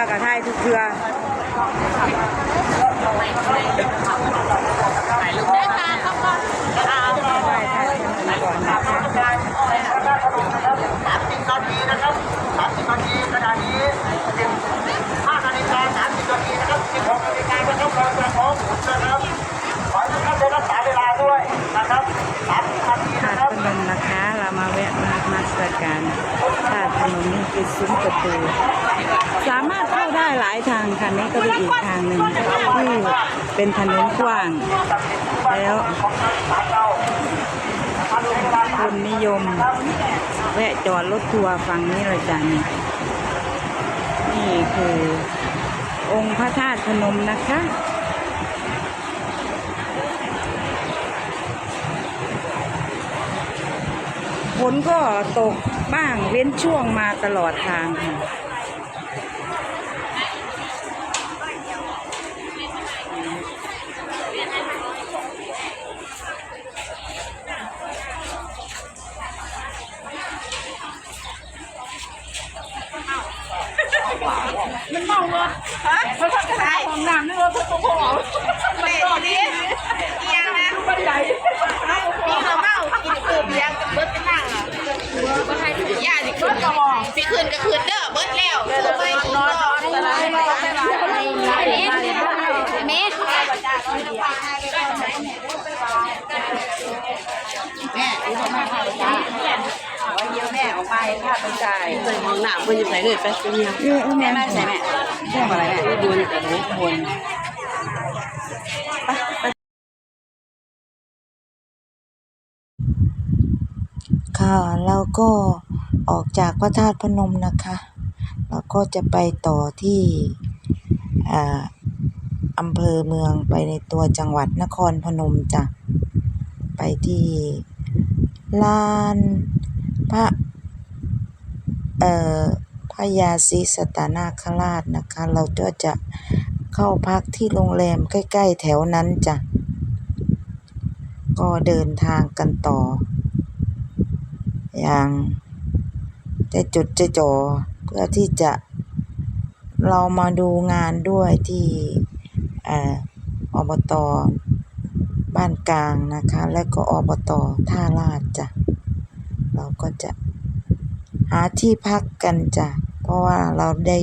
ทุกเทือได้ปลาเขาก็เอาไหว้พระทำบุญก่อนนะคะสามสิบนาทีนะครับสามสิบนาทีขณะนี้สิบห้านาฬิกาสามสิบนาทีนะครับสิบหกนาฬิกานะครับเรจะพร้อหมุนนะครับขอให้ทุกานได้รักษาเวลาด้วยนะครับสามสิบนาทีนะครับพนมนะคะเรามาแวะมามาสการธาตุพนมคือซุ้มประตู สามารถเข้าได้หลายทางค่ะนี่ก็เป็นอีกทางหนึ่งที่เป็นถนนกว้าง แล้วคนนิยมแวะจอดรถทัวร์ฝั่งนี้เลยจ้ะนี่นี่คือ องค์พระธาตุพนมนะคะฝนก็ตกบ้างเว้นช่วงมาตลอดทางค่ะ มันเมาเหรอฮะเขาทำอะไรของน้ำนี่เราทุกคนบอกแม่ดิเอียนะบันไดพี่เขาเมากินคืนเลี้ยงเบิร์ดเป็นนั่งอะก็ให้ย่าดิคืนก็มองสิคื นก็คืนเด้อเบิร์ดแล้วคือไปนอนนอนอะไรแม่แม่ที่เขามาพาไปจ้าว่าเยี่ยมแม่ออกไปพาไปจ่ายใส่ห้องน้ำเพิ่นจะใส่เลยไปเป็นยังเออเอาแม่แม่ใส่แม่แม่อะไรแม่บุญกับบุญบุญ ค่ะเราก็ออกจากพระธาตุพนมนะคะเราก็จะไปต่อที่อ่าอำเภอเมืองไปในตัวจังหวัดนครพนมจ้ะ ไปที่ลานพระเอ่อพระยาศรีสัตนาคราชนะคะ เราก็จะเข้าพักที่โรงแรมใกล้ ๆ แถวนั้นจ้ะ ก็เดินทางกันต่อ อย่างใจจดใจจ่อเพื่อที่จะเรามาดูงานด้วยที่อออบตบ้านกลางนะคะ และก็อบตท่าลาดจ้ะเราก็จะหาที่พักกันจ้ะเพราะว่าเราได้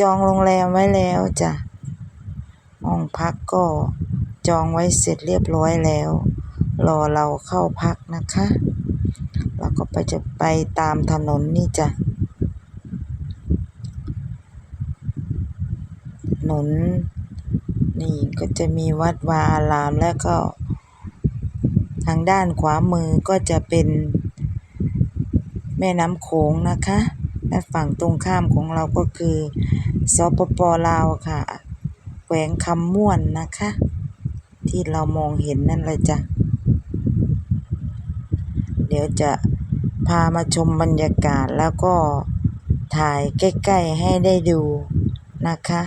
จองโรงแรมไว้แล้วจ้ะห้องพักก็จองไว้เสร็จเรียบร้อยแล้ว รอเราเข้าพักนะคะ เราก็ไปจะไปตามถนนนี่จ้ะถนนนี่ก็จะมีวัดวาอารามแล้วก็ ทางด้านขวามือก็จะเป็นแม่น้ำโขงนะคะ และฝั่งตรงข้ามของเราก็คือสปปลาวค่ะ แขวงคำม่วนนะคะ ที่เรามองเห็นนั่นเลยจ้ะ ดี๋ยวจะพามาชมบรรยากาศแล้วก็ถ่ายใกล้ๆให้ได้ดูนะคะ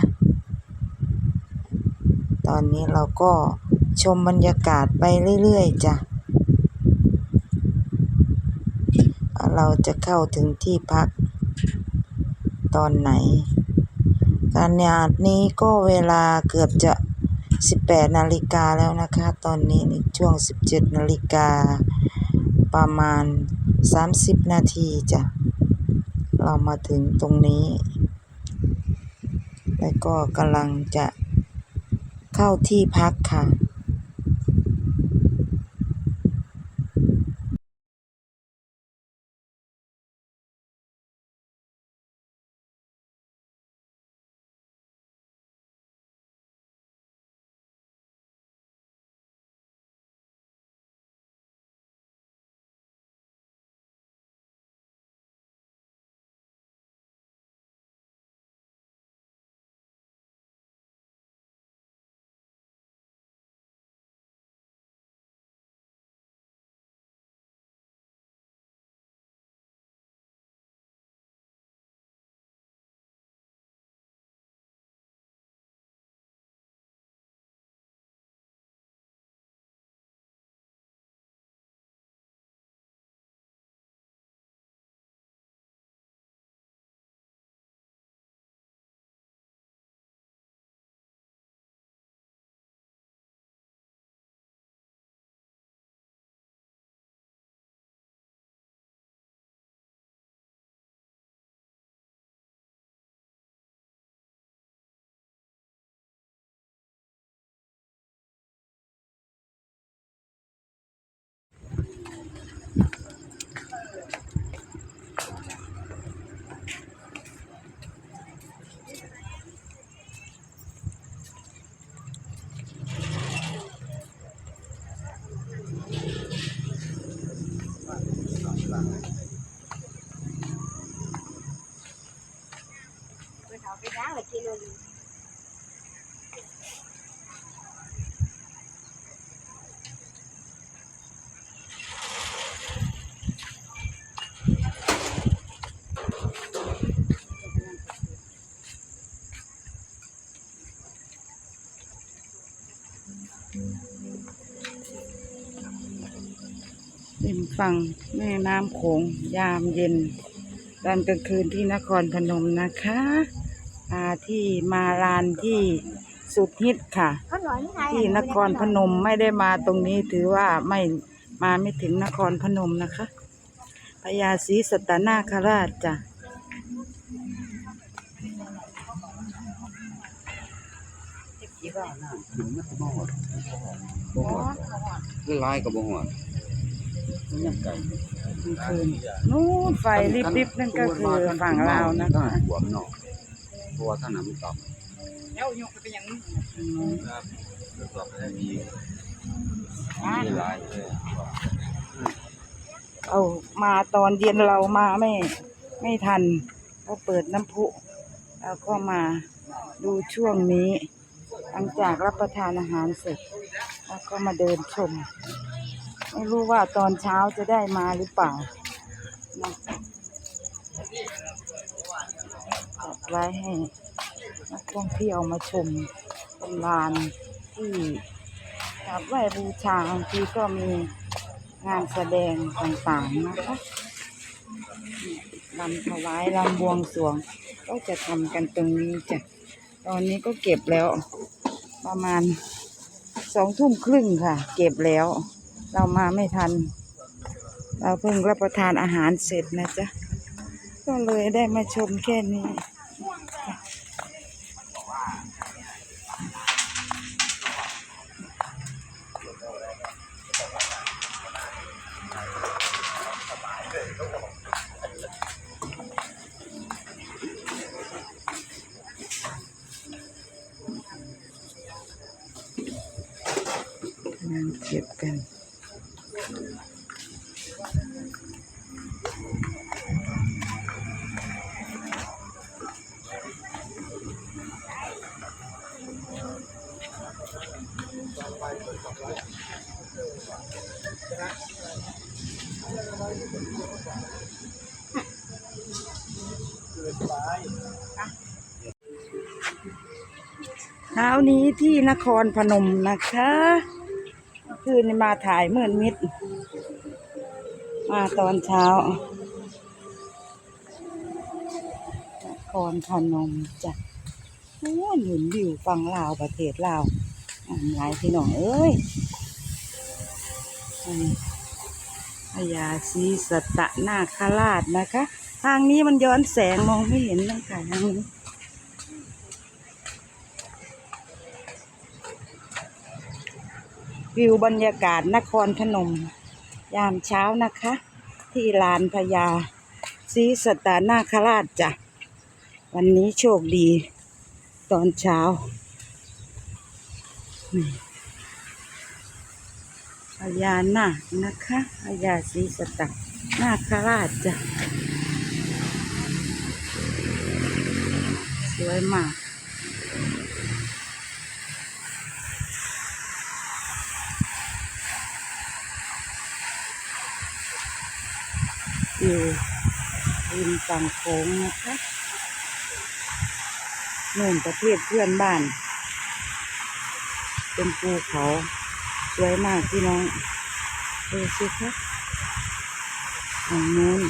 ตอนนี้เราก็ชมบรรยากาศไปเรื่อยๆจ้ะ เราจะเข้าถึงที่พักตอนไหนการงานนี้ก็เวลาเกือบจะ 18 นาฬิกาแล้วนะคะ ตอนนี้ในช่วง 17 นาฬิกา ประมาณ 30 นาทีจ้ะ เรามาถึงตรงนี้ แล้วก็กำลังจะเข้าที่พักค่ะ ฝั่งแม่น้ำโขงยามเย็น ตอนกลางคืนที่นครพนมนะคะมาที่มาลานที่สุดฮิตค่ะเขาหน่อยนี่ไงที่นครพนมไม่ได้มาตรงนี้ถือว่าไม่มาไม่ถึงนครพนมนะคะพญาศรีสัตนาคราชจ้ะคือลายกับบ่ฮอดมัน ยังไกลกลางคืนนู้นไฟริบๆนั่นก็คือฝั่งลาวนะทาคะงหัวมันเนาะเพราะว่าทางนั้นมันต่ำอืมครับตรวจสอบได้มีมีหลายเลยเอามาตอนเย็นเรามาไม่ไม่ทันก็เปิดน้ำพุแล้วก็มาดูช่วงนี้ หลังจากรับประทานอาหารเสร็จแล้วก็มาเดินชม ไม่รู้ว่าตอนเช้าจะได้มาหรือเปล่านะจัดไว้ให้นักท่องเที่ยวมาชมเป็นลานที่กราบไหว้บูชาบางทีก็มีงานแสดงต่างๆนะคะลำถวายลำบวงสรวง ก็จะทำกันตรงนี้จ้ะ ตอนนี้ก็เก็บแล้ว ประมาณสองทุ่มครึ่งค่ะ เก็บแล้ว เรามาไม่ทัน เราเพิ่งรับประทานอาหารเสร็จนะจ๊ะ ก็เลยได้มาชมแค่นี้จ้ะนั่ง เช้านี้ที่นครพนมนะคะ คืนมาถ่ายเมื่อนมิด มาตอนเช้านครพนมจ้ะโอ้ยหนุนวิวฟังลาวประเทศลาวหลายพี่น้องเอ้ยอืมพญาศีสัตนาคราชนะคะ ทางนี้มันย้อนแสงมองไม่เห็นตั้งแต่ทางนี้ วิวบรรยากาศนครพนม ยามเช้านะคะ ที่ลานพญาศรีสตตานาคราชจ้ะ วันนี้โชคดี ตอนเช้าพญานาคนะคะพญาศรีสตานาคราชจ้ะ สวยมาก อยู่ริมฝั่งโขงนะคะนู่นประเทศเพื่อนบ้าน เป็นภูเขาสวยมากพี่น้องดูสิคะทางนู้น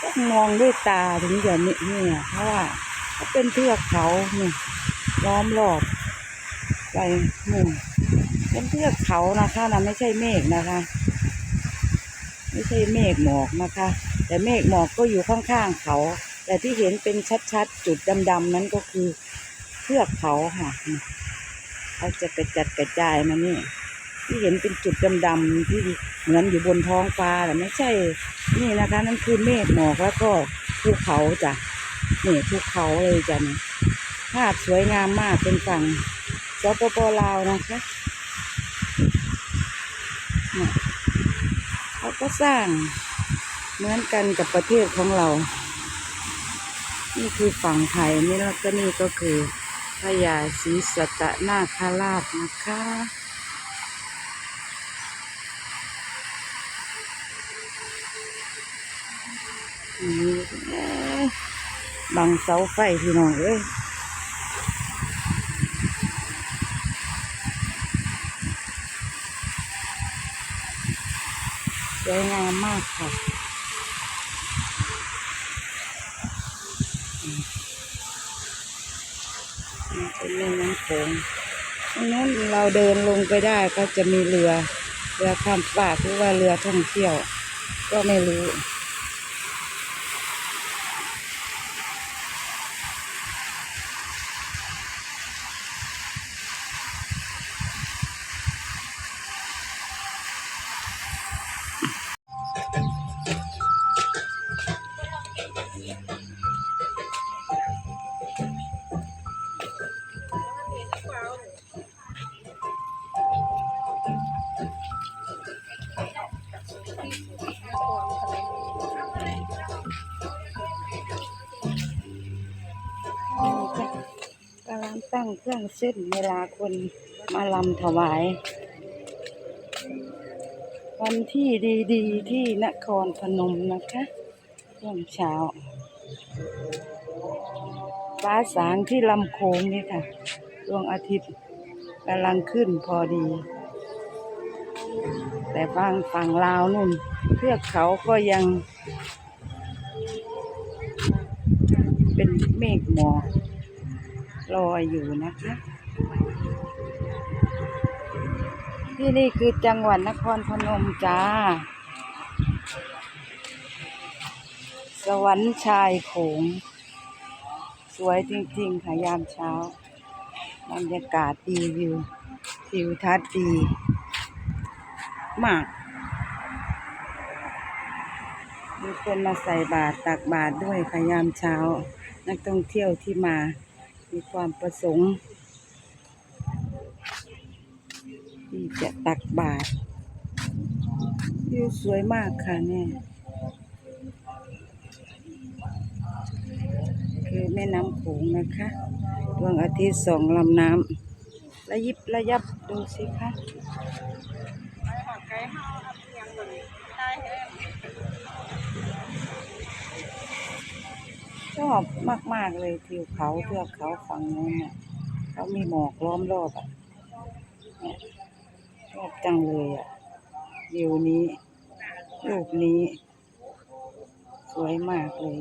ต้องมองด้วยตาถึงจะนี่เนี่ยเพราะว่าเขาเป็นเทือกเขาเนี่ยล้อมรอบไปนู่นเป็นเทือกเขานะคะนะไม่ใช่เมฆนะคะ ไม่ใช่เมฆหมอกนะคะ แต่เมฆหมอกก็อยู่ข้างๆเขา แต่ที่เห็นเป็นชัดๆ จุดดำๆนั้นก็คือเทือกเขาค่ะเขาจะกระจัดกระจายมานี่ที่เห็นเป็นจุดดำๆที่เหมือนอยู่บนท้องฟ้าแต่ไม่ใช่ นี่นะคะนั่นคือเมฆหมอกแล้วก็ภูเขาจ้ะนี่ภูเขาเลยจ้ะนี่ภาพสวยงามมากเป็นฝั่งสปปลาวนะคะ เขาก็สร้างเหมือนกันกับประเทศของเรา นี่คือฝั่งไทยนี่แล้วก็นี่ก็คือพญาศรีสัตนาคาราชนะคะบังเสาไฟพี่น้องเอ้ย วยงามมากค่ะอืมนี่เป็นแม่น้ำโขงตรงนู้นเราเดินลงไปได้ก็จะมีเรือ เรือข้ามฟากหรือว่าเรือท่องเที่ยว ก็ไม่รู้ กำลังตั้งเครื่องเส้นเวลาคนมาลำถวาย วันที่ดีๆ ที่นครพนมนะคะช่วงเช้าฟ้าสางที่ลำโค้งนี่ค่ะดวงอาทิตย์กำลังขึ้นพอดี แต่ฝั่งฝั่งลาวนุ่นเทือกเขาก็ยัง เป็นเมฆหมอก ลอยอยู่นะคะที่นี่คือจังหวัดนครพนมจ้า สวรรค์ชายโขง สวยจริงๆค่ะยามเช้า บรรยากาศดีวิวทิวทัศน์ดี มาก มีคนมาใส่บาตรตักบาตรด้วยค่ะยามเช้า นักท่องเที่ยวที่มา มีความประสงค์ ที่จะตักบาตรวิวสวยมากค่ะเนี่ยคือแม่น้ำโขงนะคะดวงอาทิตย์สองลำน้ำระยิบระยับดูสิคะ ชอบมาก ๆ เลยทิวเขาเทือกเขาฝั่งนู้นน่ยเขามีหมอกล้อมรอบอะเนี่ยชอบจังเลยอะวิวนี้ รูปนี้ สวยมากเลย